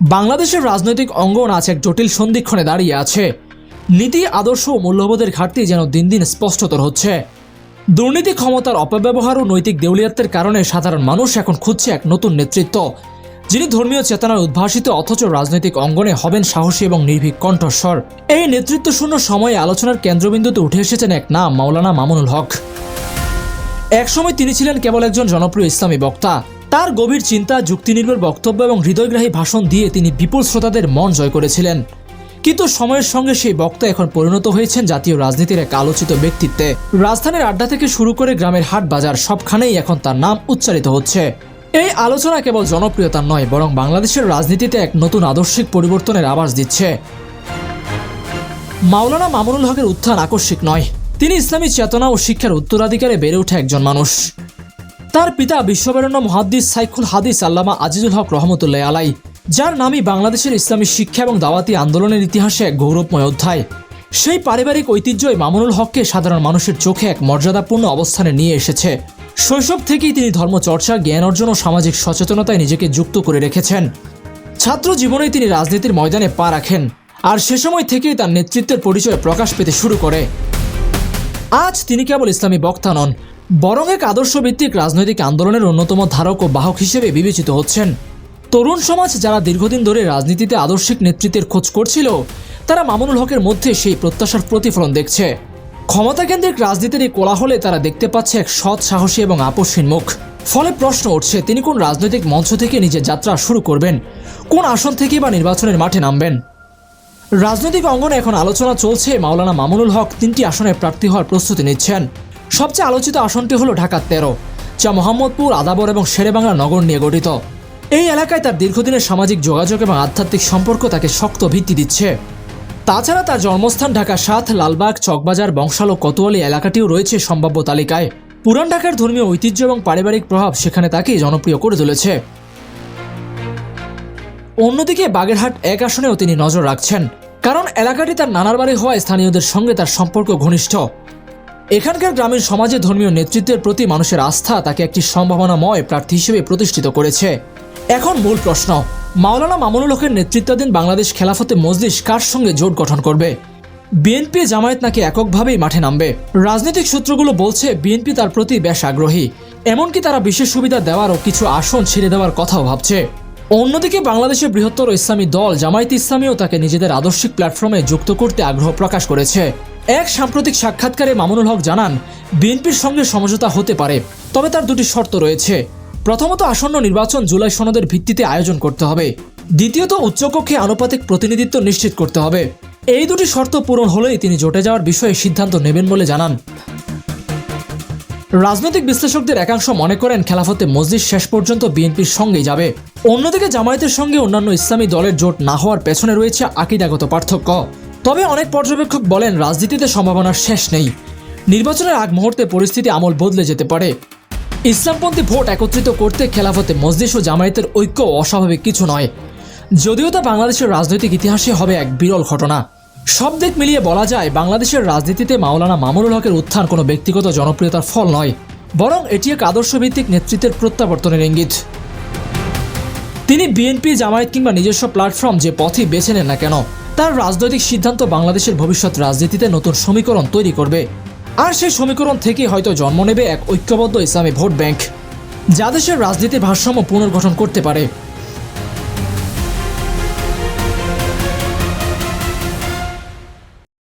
বাংলাদেশের রাজনৈতিক অঙ্গন আজ এক জটিল সন্ধিক্ষণে দাঁড়িয়ে আছে। নীতি, আদর্শ ও মূল্যবোধের ঘাটতি যেন দিন দিন স্পষ্টতর হচ্ছে। দুর্নীতি, ক্ষমতার অপব্যবহার ও নৈতিক দেউলিয়াত্বের কারণে সাধারণ মানুষ এখন খুঁজছে এক নতুন নেতৃত্ব, যিনি ধর্মীয় চেতনার উদ্ভাসিত অথচ রাজনৈতিক অঙ্গনে হবেন সাহসী এবং নির্ভীক কণ্ঠস্বর। এই নেতৃত্বশূন্য সময়ে আলোচনার কেন্দ্রবিন্দুতে উঠে এসেছেন এক নাম, মাওলানা মামুনুল হক। একসময় তিনি ছিলেন কেবল একজন জনপ্রিয় ইসলামী বক্তা। তার গভীর চিন্তা, যুক্তিনির্ভর বক্তব্য এবং হৃদয়গ্রাহী ভাষণ দিয়ে তিনি বিপুল শ্রোতাদের মন জয় করেছিলেন। কিন্তু সময়ের সঙ্গে সেই বক্তা এখন পরিণত হয়েছেন জাতীয় রাজনীতির এক আলোচিত ব্যক্তিত্বে। রাজধানীর আড্ডা থেকে শুরু করে গ্রামের হাট বাজার সবখানেই এখন তার নাম উচ্চারিত হচ্ছে। এই আলোচনা কেবল জনপ্রিয়তা নয়, বরং বাংলাদেশের রাজনীতিতে এক নতুন আদর্শিক পরিবর্তনের আভাস দিচ্ছে। মাওলানা মামুনুল হকের উত্থান আকস্মিক নয়। তিনি ইসলামী চেতনা ও শিক্ষার উত্তরাধিকারে বেড়ে ওঠা একজন মানুষ। তার পিতা বিশ্ববরেণ্য মহাদ্দিস সাইকুল হাদিস আল্লামা আজিজুল হক রহমতুল্লাহ আলাই, যার নামই বাংলাদেশের ইসলামী শিক্ষা এবং দাওয়াতি আন্দোলনের ইতিহাসে এক গৌরবময় অধ্যায়। সেই পারিবারিক ঐতিহ্যই মামুনুল হককে সাধারণ মানুষের চোখে এক মর্যাদাপূর্ণ অবস্থানে নিয়ে এসেছে। শৈশব থেকেই তিনি ধর্মচর্চা, জ্ঞান অর্জন ও সামাজিক সচেতনতায় নিজেকে যুক্ত করে রেখেছেন। ছাত্র জীবনেই তিনি রাজনীতির ময়দানে পা রাখেন, আর সে সময় থেকেই তার নেতৃত্বের পরিচয় প্রকাশ পেতে শুরু করে। আজ তিনি কেবল ইসলামী বক্তা নন বরং এক আদর্শভিত্তিক রাজনৈতিক আন্দোলনের অন্যতম ধারক ও বাহক হিসেবে বিবেচিত হচ্ছেন। তরুণ সমাজ যারা দীর্ঘদিন ধরে রাজনীতিতে আদর্শিক নেতৃত্বের খোঁজ করছিল, তারা মামুনুল হকের মধ্যে সেই প্রত্যাশার প্রতিফলন দেখছে। ক্ষমতাকেন্দ্রিক রাজনীতির এই কোলাহলে তারা দেখতে পাচ্ছে এক সৎ, সাহসী এবং আপসহীন মুখ। ফলে প্রশ্ন উঠছে, তিনি কোন রাজনৈতিক মঞ্চ থেকে নিজের যাত্রা শুরু করবেন? কোন আসন থেকে বা নির্বাচনের মাঠে নামবেন? রাজনৈতিক অঙ্গনে এখন আলোচনা চলছে, মাওলানা মামুনুল হক তিনটি আসনে প্রার্থী হওয়ার প্রস্তুতি নিচ্ছেন। সবচেয়ে আলোচিত আসনটি হলো ঢাকার তেরো, যা মোহাম্মদপুর, আদাবর এবং শেরেবাংলা নগর নিয়ে গঠিত। এই এলাকায় তার দীর্ঘদিনের সামাজিক যোগাযোগ এবং আধ্যাত্মিক সম্পর্ক তাকে শক্ত ভিত্তি দিচ্ছে। তাছাড়া তার জন্মস্থান ঢাকা সাত, লালবাগ, চকবাজার, বংশাল ও কোতোয়ালি এলাকাটিও রয়েছে সম্ভাব্য তালিকায়। পুরান ঢাকার ধর্মীয় ঐতিহ্য এবং পারিবারিক প্রভাব সেখানে তাকে জনপ্রিয় করে তুলেছে। অন্যদিকে বাগেরহাট এক আসনেও তিনি নজর রাখছেন, কারণ এলাকাটি তার নানার বাড়ি হওয়ায় স্থানীয়দের সঙ্গে তার সম্পর্ক ঘনিষ্ঠ। এখানকার গ্রামীণ সমাজে ধর্মীয় নেতৃত্বের প্রতি মানুষের আস্থা তাকে একটি সম্ভাবনাময় প্রার্থী হিসেবে প্রতিষ্ঠিত করেছে। এখন মূল প্রশ্ন, মাওলানা মামুনুল হকের নেতৃত্বাধীন বাংলাদেশ খেলাফতে মজলিস কার সঙ্গে জোট গঠন করবে? বিএনপি জামায়াত নাকি এককভাবেই মাঠে নামবে? রাজনৈতিক সূত্রগুলো বলছে বিএনপি তার প্রতি বেশ আগ্রহী। এমনকি তারা বিশেষ সুবিধা দেওয়ার ও কিছু আসন ছেড়ে দেওয়ার কথাও ভাবছে। অন্যদিকে বাংলাদেশের বৃহত্তর ইসলামী দল জামায়াত ইসলামীও তাকে নিজেদের আদর্শিক প্ল্যাটফর্মে যুক্ত করতে আগ্রহ প্রকাশ করেছে। এক সাম্প্রতিক সাক্ষাৎকারে মামুনুল হক জানান, বিএনপির সঙ্গে সমঝোতা হতে পারে, তবে তার দুটি শর্ত রয়েছে। প্রথমত, আসন্ন নির্বাচন জুলাই সনদের ভিত্তিতে আয়োজন করতে হবে। দ্বিতীয়ত, উচ্চকক্ষে আনুপাতিক প্রতিনিধিত্ব নিশ্চিত করতে হবে। এই দুটি শর্ত পূরণ হলেই তিনি জোটে যাওয়ার বিষয়ে সিদ্ধান্ত নেবেন বলে জানান। রাজনৈতিক বিশ্লেষকদের একাংশ মনে করেন, খেলাফতে মসজিদ শেষ পর্যন্ত বিএনপির সঙ্গেই যাবে। অন্যদিকে, জামায়াতের সঙ্গে অন্যান্য ইসলামী দলের জোট না হওয়ার পেছনে রয়েছে আকিদাগত পার্থক্য। তবে অনেক পর্যবেক্ষক বলেন, রাজনীতিতে সম্ভাবনার শেষ নেই। নির্বাচনের আগ মুহূর্তে পরিস্থিতি আমল বদলে যেতে পারে। ইসলামপন্থী ভোট একত্রিত করতে খেলাফতে মসজিদ ও জামায়াতের ঐক্য অস্বাভাবিক কিছু নয়। যদিও তা বাংলাদেশের রাজনৈতিক ইতিহাসে হবে এক বিরল ঘটনা। সব দিক মিলিয়ে বলা যায়, বাংলাদেশের রাজনীতিতে মাওলানা মামুনুল হকের উত্থান কোনো ব্যক্তিগত জনপ্রিয়তার ফল নয়, বরং এটি এক আদর্শভিত্তিক নেতৃত্বের প্রত্যাবর্তনের ইঙ্গিত। তিনি বিএনপি, জামায়াত কিংবা নিজস্ব প্ল্যাটফর্ম যে পথই বেছে নেন না কেন তার রাজনৈতিক সিদ্ধান্ত বাংলাদেশের ভবিষ্যৎ রাজনীতিতে নতুন সমীকরণ তৈরি করবে। আর সেই সমীকরণ থেকে হয়তো জন্ম নেবে এক ঐক্যবদ্ধ ইসলামী ভোট ব্যাংক, যা দেশের রাজনীতির ভারসাম্য পুনর্গঠন করতে পারে।